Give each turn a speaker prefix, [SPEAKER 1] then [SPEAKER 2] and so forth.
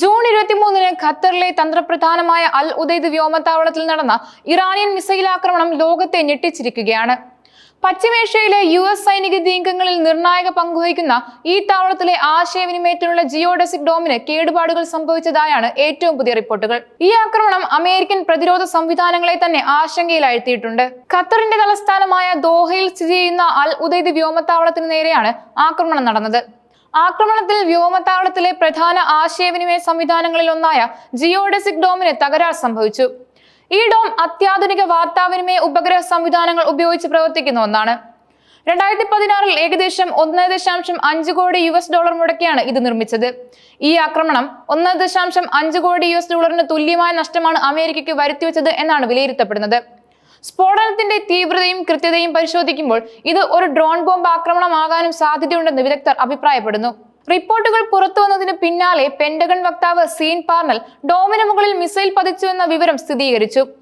[SPEAKER 1] June ഇരുപത്തിമൂന്നിന് ഖത്തറിലെ തന്ത്രപ്രധാനമായ അൽ ഉദൈദ് വ്യോമത്താവളത്തിൽ നടന്ന ഇറാനിയൻ മിസൈൽ ആക്രമണം ലോകത്തെ ഞെട്ടിച്ചിരിക്കുകയാണ്. പശ്ചിമേഷ്യയിലെ യു എസ് സൈനിക നീക്കങ്ങളിൽ നിർണായക പങ്കുവഹിക്കുന്ന ഈ താവളത്തിലെ ആശയവിനിമയത്തിനുള്ള ജിയോഡെസിക് ഡോമിന് കേടുപാടുകൾ സംഭവിച്ചതായാണ് ഏറ്റവും പുതിയ റിപ്പോർട്ടുകൾ. ഈ ആക്രമണം അമേരിക്കൻ പ്രതിരോധ സംവിധാനങ്ങളെ തന്നെ ആശങ്കയിലാഴ്ത്തിയിട്ടുണ്ട്. ഖത്തറിന്റെ തലസ്ഥാനമായ ദോഹയിൽ സ്ഥിതി ചെയ്യുന്ന അൽ ഉദൈദ് വ്യോമത്താവളത്തിന് നേരെയാണ് ആക്രമണം നടന്നത്. ആക്രമണത്തിൽ വ്യോമത്താവളത്തിലെ പ്രധാന ആശയവിനിമയ സംവിധാനങ്ങളിൽ ഒന്നായ ജിയോഡെസിക് ഡോമിന് തകരാർ സംഭവിച്ചു. ഈ ഡോം അത്യാധുനിക വാർത്താവിനിമയ ഉപഗ്രഹ സംവിധാനങ്ങൾ ഉപയോഗിച്ച് പ്രവർത്തിക്കുന്ന ഒന്നാണ്. രണ്ടായിരത്തി പതിനാറിൽ ഏകദേശം ഒന്ന് ദശാംശം അഞ്ച് കോടി യു എസ് ഡോളർ മുടക്കിയാണ് ഇത് നിർമ്മിച്ചത്. ഈ ആക്രമണം ഒന്ന് ദശാംശം അഞ്ച് കോടി യു എസ് ഡോളറിന് തുല്യമായ നഷ്ടമാണ് അമേരിക്കയ്ക്ക് വരുത്തിവെച്ചത് എന്നാണ് വിലയിരുത്തപ്പെടുന്നത്. സ്ഫോടനത്തിന്റെ തീവ്രതയും കൃത്യതയും പരിശോധിക്കുമ്പോൾ ഇത് ഒരു ഡ്രോൺ ബോംബ് ആക്രമണമാകാനും സാധ്യതയുണ്ടെന്ന് വിദഗ്ധർ അഭിപ്രായപ്പെടുന്നു. റിപ്പോർട്ടുകൾ പുറത്തു വന്നതിന് പിന്നാലെ പെന്റഗൺ വക്താവ് സീൻ പാർണൽ ഡോമിന് മുകളിൽ മിസൈൽ പതിച്ചു എന്ന വിവരം സ്ഥിരീകരിച്ചു.